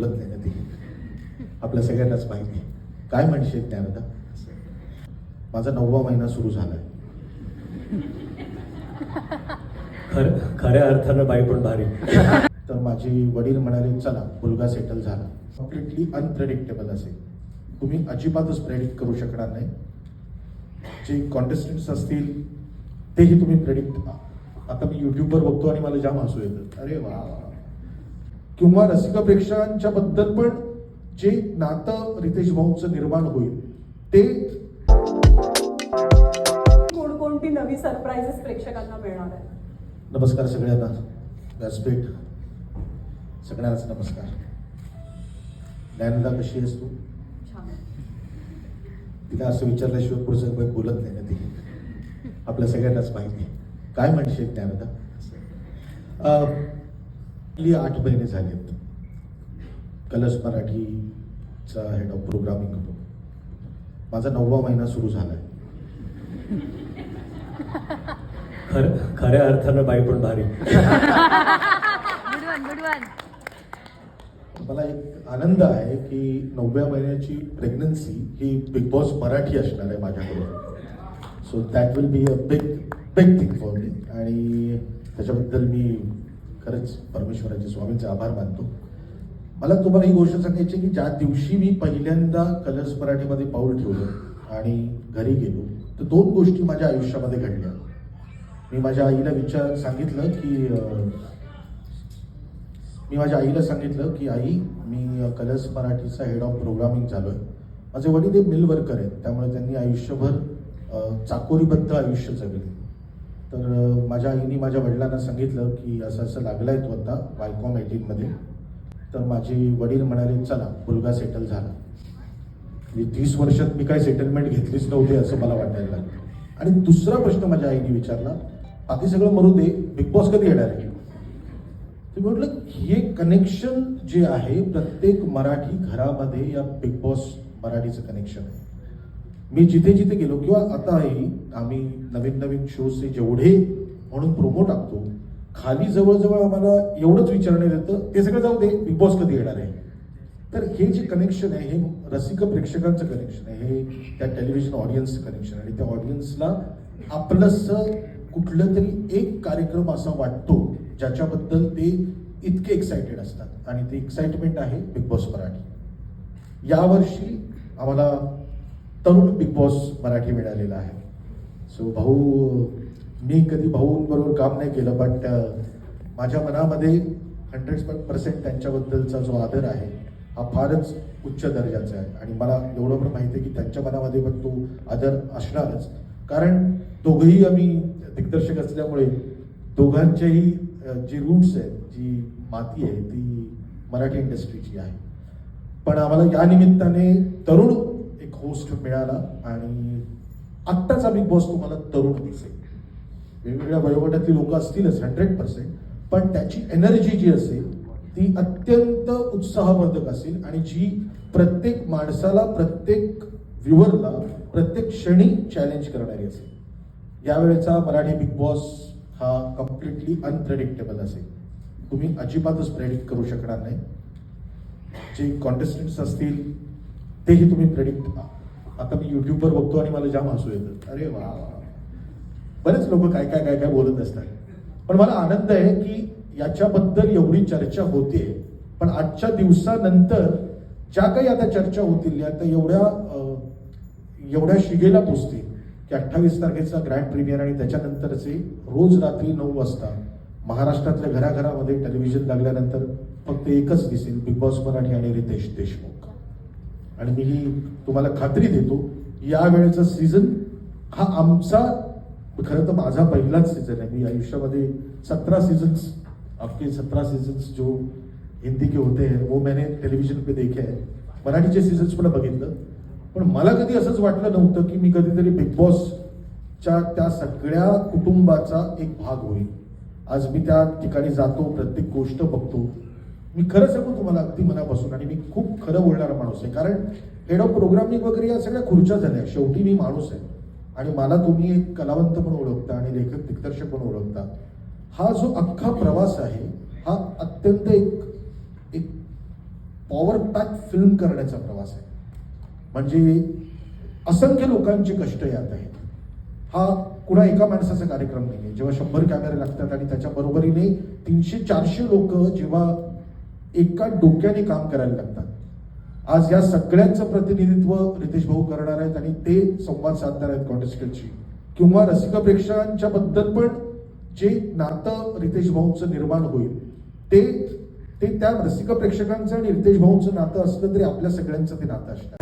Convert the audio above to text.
बोलत नाही ना ती? आपल्या सगळ्यांनाच माहिती आहे. काय म्हणशील ज्ञानदा? माझा नववा महिना सुरू झालाय. खर खऱ्या अर्थानं बाई पण भारी. तर माझे वडील म्हणाले चला मुलगा सेटल झाला. कम्प्लिटली अनप्रेडिक्टेबल असेल. तुम्ही अजिबातच प्रेडिक्ट करू शकणार नाही. जे कॉन्टेस्टंट्स असतील तेही तुम्ही प्रेडिक्ट आता मी युट्यूबवर बघतो आणि मला जाम हसू येतं. अरे वा. किंवा रसिका प्रेक्षकांच्या बद्दल पण जे नातं रितेश भाऊंचं निर्माण होईल ते कोणकोणती नवी सरप्राईजेस प्रेक्षकांना मिळणार आहे नमस्कार सगळ्यांना. व्यासपीठ सगळ्यांनाच नमस्कार. ज्ञानदा कशी आहेस तू? तिला असं विचारल्याशिवाय पुढचं काही बोलत नाही ना ती. आपल्या सगळ्यांनाच माहिती काय म्हणशील ज्ञानदा आठ महिने झालेत? कलश मराठीचा हेड ऑफ प्रोग्रामिंग होतो माझा नववा महिना सुरू झालाय. खर खऱ्या अर्थानं बाई पण भारी. गुड वन गुड वन मला एक आनंद आहे की नवव्या महिन्याची प्रेग्नन्सी ही बिग बॉस मराठी असणार आहे माझ्याकडे so that will be a big big thing for me आणि त्याच्याबद्दल मी खरंच परमेश्वराचे स्वामींचे आभार मानतो. मला तुम्हाला ही गोष्ट सांगायची की ज्या दिवशी मी पहिल्यांदा कलर्स मराठीमध्ये पाऊल ठेवलं आणि घरी गेलो तर दोन गोष्टी माझ्या आयुष्यामध्ये घडल्या. मी माझ्या आईला विचार सांगितलं की मी माझ्या आईला सांगितलं की आई मी कलर्स मराठीचा हेड ऑफ प्रोग्रामिंग झालोय. माझे वडील हे मिल वर्कर आहेत त्यामुळे त्यांनी आयुष्यभर चाकोरीबद्ध आयुष्य जगले. तर माझ्या आईने माझ्या वडिलांना सांगितलं की असं असं लागलं आहे तो आता वायकॉम एटीनमध्ये तर माझे वडील म्हणाले चला मुलगा सेटल झाला. म्हणजे तीस वर्षात मी काही सेटलमेंट घेतलीच नव्हती असं मला वाटायला लागलं. आणि दुसरा प्रश्न माझ्या आईने विचारला बाकी सगळं मरू दे बिग बॉस कधी येणार आहे? ते म्हटलं हे कनेक्शन जे आहे प्रत्येक मराठी घरामध्ये या बिग बॉस मराठीचं कनेक्शन आहे. मी जिथे जिथे गेलो किंवा आताही आम्ही नवीन नवीन शोजचे जेवढे म्हणून प्रोमो टाकतो खाली जवळजवळ आम्हाला एवढंच विचारण्यात येतं ते सगळं जाऊ दे बिग बॉस कधी येणार आहे. तर हे जे कनेक्शन आहे हे रसिक प्रेक्षकांचं कनेक्शन आहे हे त्या टेलिव्हिजन ऑडियन्सचं कनेक्शन आहे. आणि त्या ऑडियन्सला आपलंसं कुठलं तरी एक कार्यक्रम असा वाटतो ज्याच्याबद्दल ते इतके एक्सायटेड असतात. आणि ते एक्साइटमेंट आहे बिग बॉस मराठी. यावर्षी आम्हाला तरुण बिग बॉस मराठी मिळालेला आहे. सो भाऊ मी कधी भाऊंबरोबर काम नाही केलं बट uh, माझ्या मनामध्ये हंड्रेड पर्सेंट त्यांच्याबद्दलचा जो आदर आहे हा फारच उच्च दर्जाचा आहे. आणि मला एवढं पण माहिती आहे की त्यांच्या मनामध्ये पण तो आदर असणारच. कारण दोघंही आम्ही दिग्दर्शक असल्यामुळे दोघांच्याही जी रूट्स आहेत जी माती आहे ती मराठी इंडस्ट्रीची आहे. पण आम्हाला या निमित्ताने तरुण होस्ट मिळाला आणि आत्ताचा बिग बॉस तुम्हाला तरुण दिसेल वेगवेगळ्या वयोगटातली लोक असतीलच हंड्रेड पर्सेंट पण त्याची एनर्जी जी असेल ती अत्यंत उत्साहवर्धक असेल आणि जी प्रत्येक माणसाला प्रत्येक व्ह्युअरला प्रत्येक क्षणी चॅलेंज करणारी असेल. यावेळेचा मराठी बिग बॉस हा कम्प्लिटली अनप्रेडिक्टेबल असेल. तुम्ही अजिबातच प्रेडिक्ट करू शकणार नाही. जे कॉन्टेस्टंट्स असतील तेही तुम्ही प्रेडिक्ट आता मी युट्यूबवर बघतो आणि मला जाम हसू येतं. अरे वा. बरेच लोक काय काय काय काय बोलत असतात. पण मला आनंद आहे की याच्याबद्दल एवढी चर्चा होते. पण आजच्या दिवसानंतर ज्या काही आता चर्चा होतील या आता एवढ्या एवढ्या शिगेला पोचतील की अठ्ठावीस तारखेचा ग्रँड प्रीमियर आणि त्याच्यानंतरचे रोज रात्री नऊ वाजता महाराष्ट्रातल्या घराघरामध्ये टेलिव्हिजन लागल्यानंतर फक्त एकच दिसेल बिग बॉस मराठी आणि रितेश देशमुख. आणि मी ही तुम्हाला खात्री देतो यावेळेचा सीझन हा आमचा खरं तर माझा पहिलाच सीझन आहे. मी आयुष्यामध्ये सतरा सीझन्स आपके सतरा सीझन्स जो हिंदी के होते हैं वो मैंने टेलिव्हिजन पे देखे आहे मराठीचे सीझन्स पण बघितलं. पण मला कधी असंच वाटलं नव्हतं की मी कधीतरी बिग बॉसच्या त्या सगळ्या कुटुंबाचा एक भाग होईल. आज मी त्या ठिकाणी जातो प्रत्येक गोष्ट बघतो. मी खरं सांगू तुम्हाला अगदी मनापासून आणि मी खूप खरं बोलणारा माणूस आहे. कारण हेड ऑफ प्रोग्रामिंग वगैरे या सगळ्या खुर्च्या झाल्या. शेवटी मी माणूस आहे. आणि मला तुम्ही एक कलावंत पण ओळखता आणि लेखक दिग्दर्शक पण ओळखता. हा जो अख्खा प्रवास आहे हा अत्यंत एक एक पॉवर पॅक फिल्म करण्याचा प्रवास आहे. म्हणजे असंख्य लोकांचे कष्ट यात आहेत. हा कुणा एका माणसाचा कार्यक्रम नाही आहे जेव्हा शंभर कॅमेरे लागतात आणि त्याच्या बरोबरीने तीनशे चारशे लोक जेव्हा एका डोक्याने काम करायला लागतात. आज या सगळ्यांचं प्रतिनिधित्व रितेश भाऊ करणार आहेत आणि ते संवाद साधणार आहेत कॉन्टेस्टची किंवा रसिक प्रेक्षकांच्या बद्दल पण जे नातं रितेश भाऊंचं निर्माण होईल ते ते त्या रसिक प्रेक्षकांचं आणि रितेश भाऊंचं नातं असलं तरी आपल्या सगळ्यांचं ते नातं असणार.